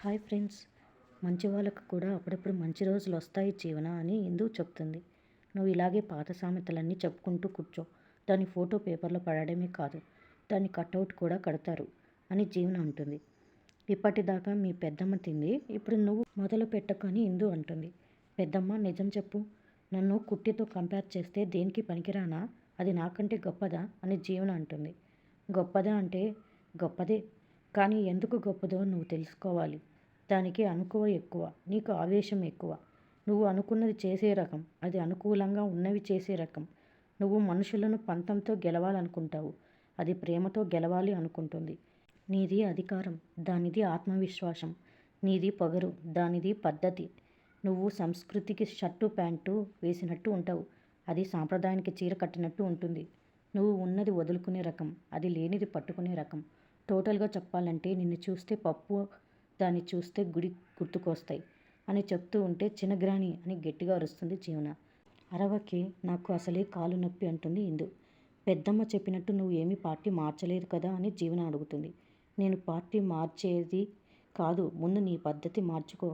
Hi friends. మంచి వాళ్ళకు కూడా అప్పుడప్పుడు మంచి రోజులు వస్తాయి జీవన అని ఇందు చెప్తుంది. నువ్వు ఇలాగే పాత సామెతలన్నీ చెప్పుకుంటూ కూర్చో. దాని ఫోటో పేపర్లో పడడమే కాదు దాని కట్అవుట్ కూడా కడతారు అని జీవన అంటుంది. ఇప్పటిదాకా మీ పెద్దమ్మ తింది ఇప్పుడు నువ్వు మొదలు పెట్టకని ఇందు అంటుంది. పెద్దమ్మ నిజం చెప్పు. నన్ను కుట్టితో కంపేర్ చేస్తే దేనికి పనికిరానా? అది నాకంటే గొప్పదా? అని జీవన అంటుంది. గొప్పదా అంటే గొప్పదే. కానీ ఎందుకు గొప్పదో నువ్వు తెలుసుకోవాలి. దానికి అనుకువ ఎక్కువ నీకు ఆవేశం ఎక్కువ. నువ్వు అనుకున్నది చేసే రకం అది అనుకూలంగా ఉన్నవి చేసే రకం. నువ్వు మనుషులను పంతంతో గెలవాలనుకుంటావు అది ప్రేమతో గెలవాలి అనుకుంటుంది. నీది అధికారం దానిది ఆత్మవిశ్వాసం. నీది పొగరు దానిది పద్ధతి. నువ్వు సంస్కృతికి షర్టు ప్యాంటు వేసినట్టు ఉంటావు అది సాంప్రదాయానికి చీర కట్టినట్టు ఉంటుంది. నువ్వు ఉన్నది వదులుకునే రకం అది లేనిది పట్టుకునే రకం. టోటల్గా చెప్పాలంటే నిన్ను చూస్తే పప్పు దాన్ని చూస్తే గుడి గుర్తుకొస్తాయి అని చెప్తూ ఉంటే చిన్నగ్రాణి అని గట్టిగా అరుస్తుంది జీవన. అరవకి నాకు అసలే కాలు నొప్పి అంటుంది ఇందు. పెద్దమ్మ చెప్పినట్టు నువ్వు ఏమీ పార్టీ మార్చలేదు కదా అని జీవన అడుగుతుంది. నేను పార్టీ మార్చేది కాదు ముందు నీ పద్ధతి మార్చుకో.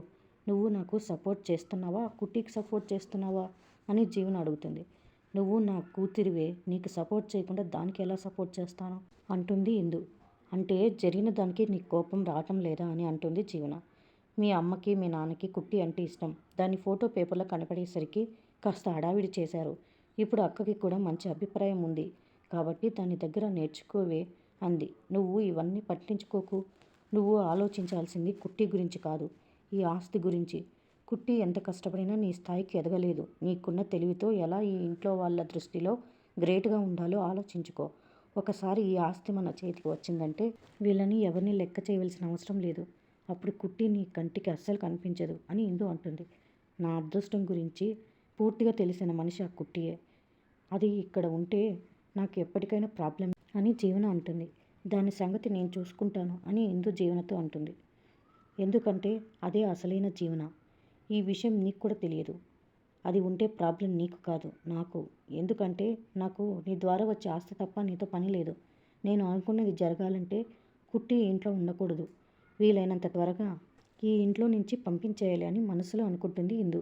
నువ్వు నాకు సపోర్ట్ చేస్తున్నావా? కుట్టికి సపోర్ట్ చేస్తున్నావా? అని జీవన అడుగుతుంది. నువ్వు నా కూతురివే నీకు సపోర్ట్ చేయకుండా దానికి ఎలా సపోర్ట్ చేస్తాను? అంటుంది ఇందు. అంటే జరిగిన దానికి నీకు కోపం రావటం లేదా అని అంటుంది జీవన. మీ అమ్మకి మీ నాన్నకి కుట్టి అంటే ఇష్టం. దాని ఫోటో పేపర్లో కనపడేసరికి కాస్త హడావిడి చేశారు. ఇప్పుడు అక్కకి కూడా మంచి అభిప్రాయం ఉంది. కాబట్టి దాని దగ్గర నేర్చుకోవే అంది. నువ్వు ఇవన్నీ పట్టించుకోకు. నువ్వు ఆలోచించాల్సింది కుట్టి గురించి కాదు ఈ ఆస్తి గురించి. కుట్టి ఎంత కష్టపడినా నీ స్థాయికి ఎదగలేదు. నీకున్న తెలివితో ఎలా ఈ ఇంట్లో వాళ్ళ దృష్టిలో గ్రేట్గా ఉండాలో ఆలోచించుకో. ఒకసారి ఈ ఆస్తి మన చేతికి వచ్చిందంటే వీళ్ళని ఎవరిని లెక్క చేయవలసిన అవసరం లేదు. అప్పుడు కుట్టి నీ కంటికి అస్సలు కనిపించదు అని ఇందు అంటుంది. నా అదృష్టం గురించి పూర్తిగా తెలిసిన మనిషి ఆ కుట్టియే. అది ఇక్కడ ఉంటే నాకు ఎప్పటికైనా ప్రాబ్లం అని జీవన అంటుంది. దాని సంగతి నేను చూసుకుంటాను అని ఇందు జీవనతో అంటుంది. ఎందుకంటే అదే అసలైన జీవన. ఈ విషయం నీకు కూడా తెలియదు. అది ఉంటే ప్రాబ్లం నీకు కాదు నాకు. ఎందుకంటే నాకు నీ ద్వారా వచ్చే ఆస్తి తప్ప నీతో పని లేదు. నేను అనుకున్నది జరగాలంటే కుట్టి ఇంట్లో ఉండకూడదు. వీలైనంత త్వరగా ఈ ఇంట్లో నుంచి పంపించేయాలి అని మనసులో అనుకుంటుంది ఇందు.